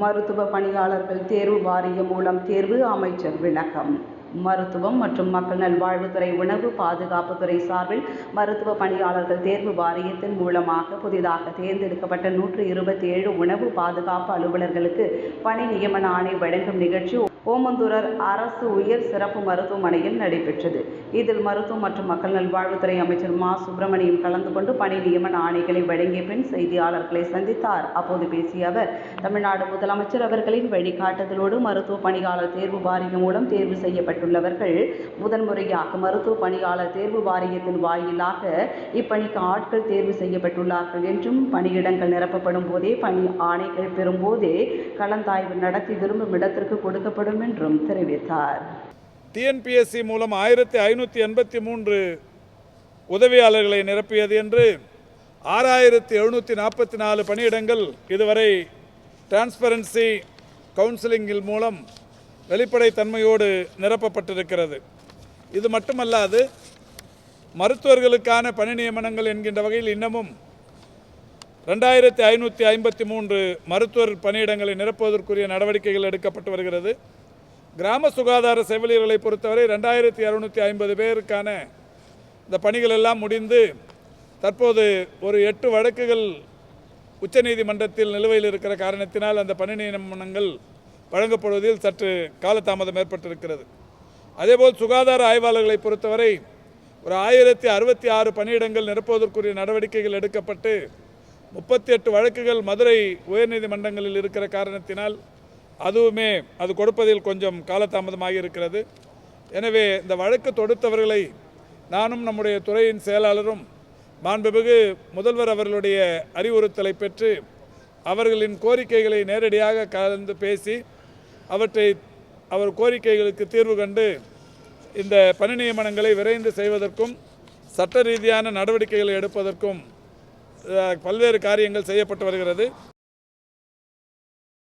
மருத்துவ பணியாளர்கள் தேர்வு வாரியம் மூலம் தேர்வு அமைச்சர் விளக்கம். மருத்துவம் மற்றும் மக்கள் நல்வாழ்வுத்துறை உணவு பாதுகாப்புத்துறை சார்பில் மருத்துவ பணியாளர்கள் தேர்வு வாரியத்தின் மூலமாக புதிதாக தேர்ந்தெடுக்கப்பட்ட நூற்று இருபத்தி ஏழு உணவு பாதுகாப்பு அலுவலர்களுக்கு பணி நியமன ஆணை வழங்கும் நிகழ்ச்சி ஓமந்தூரர் அரசு உயர் சிறப்பு மருத்துவமனையில் நடைபெற்றது. இதில் மருத்துவம் மற்றும் மக்கள் நல்வாழ்வுத்துறை அமைச்சர் மா. சுப்பிரமணியம் கலந்து கொண்டு பணி நியமன ஆணைகளை வழங்கிய பின் செய்தியாளர்களை சந்தித்தார். அப்போது பேசிய அவர் தமிழ்நாடு முதலமைச்சர் அவர்களின் வழிகாட்டுதலோடு மருத்துவ பணியாளர் தேர்வு வாரியம் மூலம் தேர்வு செய்யப்பட்டுள்ளவர்கள் முதன்முறையாக மருத்துவ பணியாளர் தேர்வு வாரியத்தின் வாயிலாக இப்பணிக்கு ஆட்கள் தேர்வு செய்யப்பட்டுள்ளார்கள் என்றும் பணியிடங்கள் நிரப்பப்படும் போதே பணி ஆணைகள் பெறும்போதே கலந்தாய்வு நடத்தி விரும்பும் இடத்திற்கு கொடுக்கப்படும் என்றும் தெரிவித்தார். டிஎன்பிஎஸ்சி மூலம் ஆயிரத்தி ஐநூற்றி எண்பத்தி மூன்று உதவியாளர்களை நிரப்பியது என்று ஆறாயிரத்தி எழுநூற்றி நாற்பத்தி நாலு பணியிடங்கள் இதுவரை டிரான்ஸ்பரன்சி கவுன்சிலிங்கில் மூலம் வெளிப்படைத்தன்மையோடு நிரப்பப்பட்டிருக்கிறது. இது மட்டுமல்லாது மருத்துவர்களுக்கான பணி நியமனங்கள் என்கின்ற வகையில் இன்னமும் ரெண்டாயிரத்தி ஐநூற்றி ஐம்பத்தி மூன்று மருத்துவர் பணியிடங்களை நிரப்புவதற்குரிய நடவடிக்கைகள் எடுக்கப்பட்டு வருகிறது. கிராம சுகாதார செவிலியர்களை பொறுத்தவரை ரெண்டாயிரத்தி இரநூத்தி ஐம்பது பேருக்கான இந்த பணிகள் எல்லாம் முடிந்து தற்போது ஒரு எட்டு வழக்குகள் உச்சநீதிமன்றத்தில் நிலுவையில் இருக்கிற காரணத்தினால் அந்த பணி நியமனங்கள் வழங்கப்படுவதில் சற்று காலதாமதம் ஏற்பட்டிருக்கிறது. அதேபோல் சுகாதார ஆய்வாளர்களை பொறுத்தவரை ஒரு ஆயிரத்தி அறுபத்தி ஆறு பணியிடங்கள் நிரப்புவதற்குரிய நடவடிக்கைகள் எடுக்கப்பட்டு முப்பத்தி எட்டு வழக்குகள் மதுரை உயர்நீதிமன்றங்களில் இருக்கிற காரணத்தினால் அதுவுமே அது கொடுப்பதில் கொஞ்சம் காலதாமதமாக இருக்கிறது. எனவே இந்த வழக்கு தொடுத்தவர்களை நானும் நம்முடைய துறையின் செயலாளரும் மாண்புமிகு முதல்வர் அவர்களுடைய அறிவுறுத்தலை பெற்று அவர்களின் கோரிக்கைகளை நேரடியாக கலந்து பேசி அவற்றை அவர் கோரிக்கைகளுக்கு தீர்வு கண்டு இந்த பணி நியமனங்களை விரைந்து செய்வதற்கும் சட்ட ரீதியான நடவடிக்கைகளை எடுப்பதற்கும் பல்வேறு காரியங்கள் செய்யப்பட்டு வருகிறது.